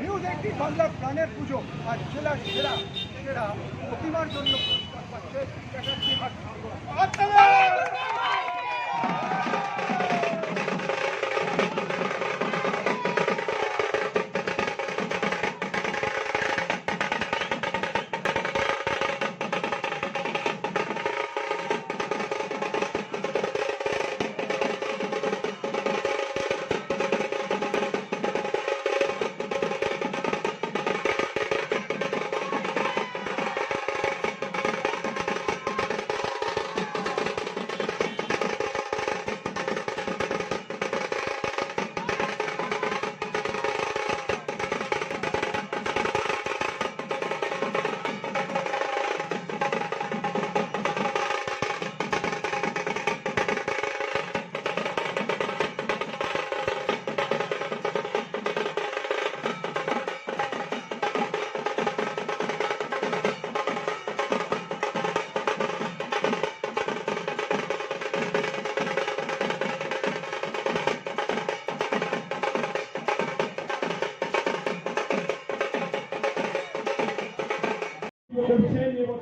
News একটি বাংলার প্রাণের পুজো আর জেলার সেরা সেরা প্রতিমার জন্য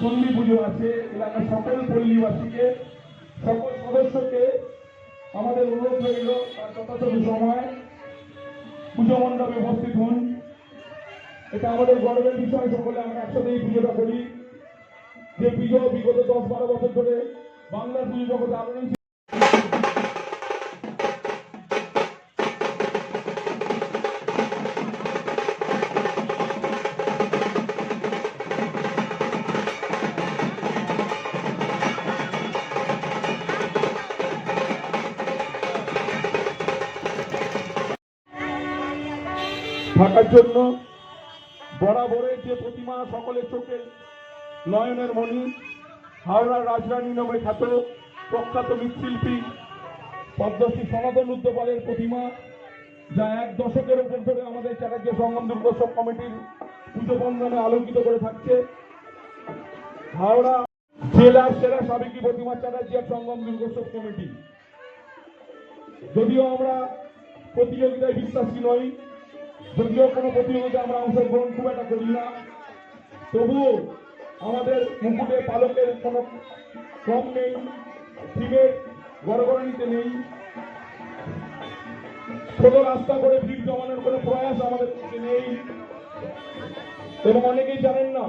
সন্ধি পুজো আছে, এলাকার সকল পল্লীবাসীকে, সকল সদস্যকে আমাদের অনুরোধ রইল তার যথাযথ সময়। পুজো মণ্ডপে উপস্থিত হন। এটা আমাদের গর্বের বিষয়, সকলে আমরা একসাথে এই পুজোটা করি। যে পুজো বিগত দশ বারো বছর ধরে বাংলার পুজো জগতে আলোড়ন থাকার জন্য বরাবরের যে প্রতিমা সকলের চোখে নয়নের মণি, হাওড়ার রাজরানী নামে খ্যাত প্রখ্যাত মৃৎশিল্পী পদ্মশ্রী সনাতন উদ্যোপালের প্রতিমা, যা এক দশকের উপর ধরে আমাদের চ্যাটার্জি সঙ্গম দুর্গোৎসব কমিটির পুজো বন্ধনে আলোকিত করে থাকছে। হাওড়া জেলার সেরা সাবেকি প্রতিমা চ্যাটার্জি আর সঙ্গম দুর্গোৎসব কমিটি। যদিও আমরা প্রতিযোগিতায় বিশ্বাসী নই যদিও কোনো প্রতিযোগিতা আমরা অংশগ্রহণ খুব একটা করি না। তবুও আমাদের মুকুটে পালকের কোনো কম নেই থিমের গড়গড়ানিতে নেই। ছোট রাস্তা করে ভিড় জমানোর কোনো প্রয়াস আমাদের নেই। এবং অনেকেই জানেন না